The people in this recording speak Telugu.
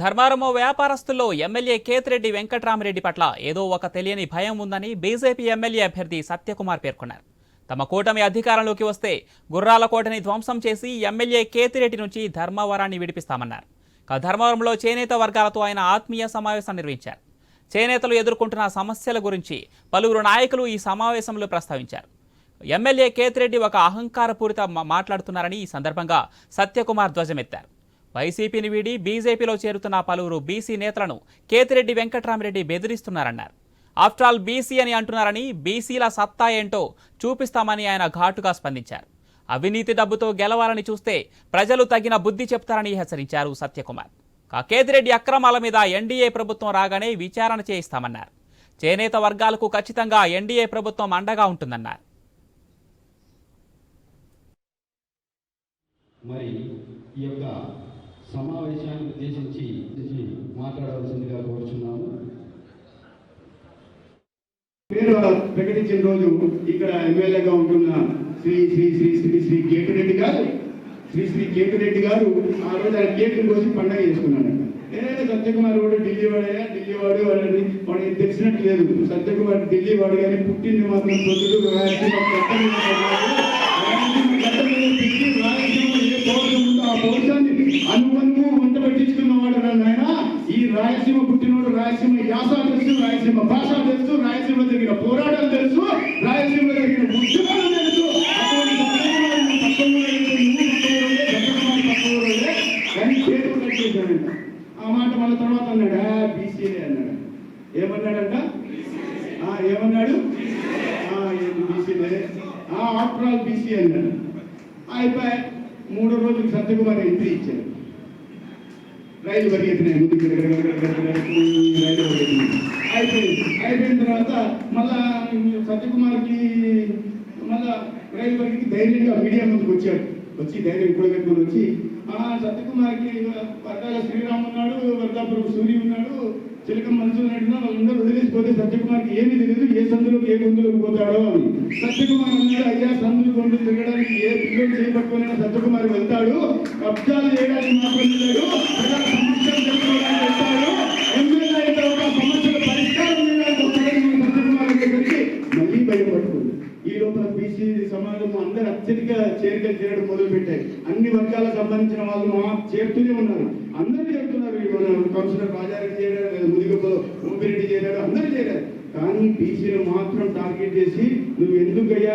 ధర్మారమో వ్యాపారస్తుల్లో ఎమ్మెల్యే కేతిరెడ్డి వెంకట్రామరెడ్డి పట్ల ఏదో ఒక తెలియని భయం ఉందని బీజేపీ ఎమ్మెల్యే అభ్యర్థి సత్యకుమార్ పేర్కొన్నారు. తమ కూటమి అధికారంలోకి వస్తే గుర్రాల కోటని ధ్వంసం చేసి ఎమ్మెల్యే కేతిరెడ్డి నుంచి ధర్మవరాన్ని విడిపిస్తామన్నారు. ఇక ధర్మవరంలో చేనేత వర్గాలతో ఆయన ఆత్మీయ సమావేశం నిర్వహించారు. చేనేతలు ఎదుర్కొంటున్న సమస్యల గురించి పలువురు నాయకులు ఈ సమావేశంలో ప్రస్తావించారు. ఎమ్మెల్యే కేతిరెడ్డి ఒక అహంకారపూరిత మాట్లాడుతున్నారని ఈ సందర్భంగా సత్యకుమార్ ధ్వజమెత్తారు. వైసీపీని వీడి బీజేపీలో చేరుతున్న పలువురు బీసీ నేతలను కేతిరెడ్డి వెంకట్రామిరెడ్డి బెదిరిస్తున్నారన్నారు. ఆఫ్టర్ ఆల్ బీసీ అని అంటున్నారని బీసీల సత్తా ఏంటో చూపిస్తామని ఆయన ఘాటుగా స్పందించారు. అవినీతి డబ్బుతో గెలవాలని చూస్తే ప్రజలు తగిన బుద్ధి చెప్తారని హెచ్చరించారు సత్యకుమార్. కా కేతిరెడ్డి అక్రమాల మీద ఎన్డీఏ ప్రభుత్వం రాగానే విచారణ చేయిస్తామన్నారు. చేనేత వర్గాలకు ఖచ్చితంగా ఎన్డీఏ ప్రభుత్వం అండగా ఉంటుందన్నారు. మరి ఈ యొక్క సమావేశాన్ని ఉద్దేశించి మాట్లాడవలసిందిగా కోరుచున్నాము. పేరు ప్రకటించిన రోజు ఇక్కడ ఎమ్మెల్యేగా ఉంటున్న శ్రీ శ్రీ శ్రీ శ్రీ శ్రీ కేతిరెడ్డి గారు శ్రీ శ్రీ కేతిరెడ్డి గారు ఆ రోజు ఆయన కేకుని కోసి పండగ చేసుకున్నాను ఏ సత్యకుమార్ కూడా ఢిల్లీ వాడయ్యా ఢిల్లీ వాడు వాడని వాడికి తెలిసినట్టు లేదు. సత్యకుమార్ ఢిల్లీ వాడు కానీ పుట్టింది మాత్రం పొద్దుడు పౌరుషాన్ని అనువనువు వంట పట్టించుకున్నవాడు నాయన. ఈ రాయలసీమ పుట్టినోడు రాయలసీమ యాస తెలుసు రాయలసీమ భాష తెలుసు రాయలసీమ జరిగిన పోరాటం తెలుసు రాయలసీమ జరిగిన ఉద్యమాలు తెలుసు. ఆ మాట మళ్ళీ తర్వాత అన్నాడు ఆ బీసీలే అన్నాడు. ఏమన్నాడంట? ఏమన్నాడు? ఆ, బీసీలే. ఆఫ్టర్ ఆల్ బీసీ అన్నాడు. అయిపోయి మూడు రోజులు సత్యకుమార్ ఎంట్రీ ఇచ్చారు. రైలు పరిగెత్తినాయి ముందుకు రైలు పరిగెత్తినాయి అయిపోయింది. అయిపోయిన తర్వాత మళ్ళా సత్యకుమార్కి మళ్ళా రైలు పరిగెత్తి ధైర్యంగా మీడియా ముందుకు వచ్చాడు. వచ్చి ధైర్యం కూడగట్టుకుని వచ్చి ఆ సత్యకుమార్కి వర్గాల శ్రీరామ్ ఉన్నాడు వర్గాపురం సూర్య ఉన్నాడు చిలక మనసు ఉన్నాడు వాళ్ళందరూ వదిలేసిపోతే సత్యకుమార్కి ఏమీ తెలియదు ఏ సందులోకి ఏ గొంతులోకి పోతాడో అని. సత్యకుమార్ అన్నాడు అయ్యా సందులు గొంతులు తిరగడానికి ఏ పిల్లలు చేపట్టుకుని సత్యకుమార్ వెళ్తాడు. కబ్జాలు చేయడానికి మాత్రం సమస్యలు తెలుసుకోవడానికి వెళ్తాడు. ఎమ్మెల్యే అయిన తర్వాత సమస్యల పరిష్కారం చేయడానికి వస్తాడని సత్యకుమార్ దగ్గరికి మళ్ళీ భయపడుతుంది. ఈ లోపల బీసీ సమాజం అందరూ అత్యధిక చేరికలు చేయడం మొదలు పెట్టాయి అన్ని వర్గాలకు సంబంధించిన వాళ్ళు చేరుతూనే ఉన్నారు. అందరూ చేరుతున్నారు. ఈ మన కౌన్సిలర్ రాజారెడ్డి చేరాడు లేదా ముదిగప్పలో ఓపిరెడ్డి చేరాడు అందరూ చేరారు కానీ బీసీలు మాత్రం టార్గెట్ చేసి నువ్వు ఎందుకయ్యా